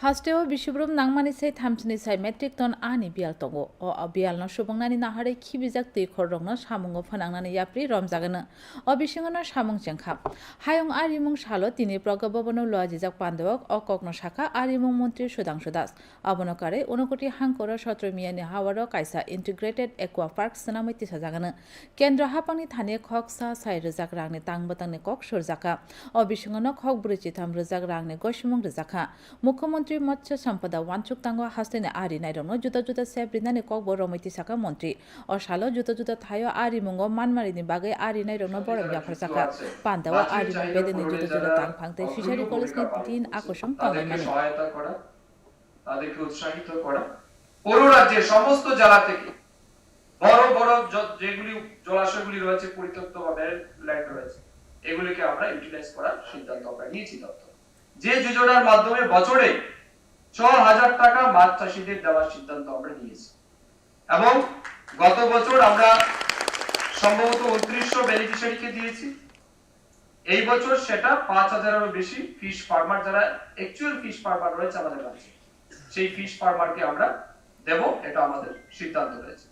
Hasteo Bishubrum Nangmani say Thamsini say metric ton ani bial tongo o a bial no subongnani nahare khibijak tui khorrong no samungo phanangnani yapri romjagana o bisingo no samung jengkha hayong arimung salo tini pragabobono loajijak pandawak o kokno shakha arimung মন্ত্রী সুধাংশু দাস অবনকারে ঊনকোটি হাংকর সত্র মিয়ানি হাওয়ারও কাইসা integrated aqua park সেনামৈ তিসা জাগানো কেন্দ্র হাপাংনি থানে খক সা সাই রোজাক রাংনি তাংবাতাংনি কক সরজাকা bisingono khok bruchi tham rijak rangni gosimung rijakha মুখ্যমন্ত্রী মৎস্য সম্পদা ওয়ানচুক তাঙ্গ হাস্তেনে আরি নাইরংনো জুতা জুতা সেব রিনানি ককবো রমৈতি সাকা মন্ত্রী। ও সালো জুতা জুতা থায়ো আরি মুঙ্গ মানমারিনি বাগে আরি নাইরংনো বড় ব্যাপার সাকা পান্দাও আরি মুং বেদেনি জুতা জুতা তাং ফাংতে ফিশারি কলেজনি দিন আকর্ষণ তাদেরকে মানে। সহায়তা করা তাদেরকে উৎসাহিত করা। পুরো রাজ্যের সমস্ত জেলা থেকে বড় বড় যেগুলি জলাশয়গুলি রয়েছে পরিত্যক্ত ল্যান্ড রয়েছে এগুলিকে আমরা ইউটিলাইজ করার সিদ্ধান্ত আমরা নিয়েছি দপ্তর। যে যোজনার মাধ্যমে বছরে ছ হাজার টাকা মাছ চাষিদের দেওয়ার সিদ্ধান্ত আমরা নিয়েছি। এবং গত বছর আমরা সম্ভবত উনত্রিশশো বেনিফিশিয়ারিকে দিয়েছি। এই বছর সেটা পাঁচ হাজারেরও বেশি ফিশ ফার্মার যারা অ্যাকচুয়াল ফিশ ফার্মার রয়েছে আমাদের কাছে, সেই ফিশ ফার্মারকে আমরা দেব, এটা আমাদের সিদ্ধান্ত রয়েছে।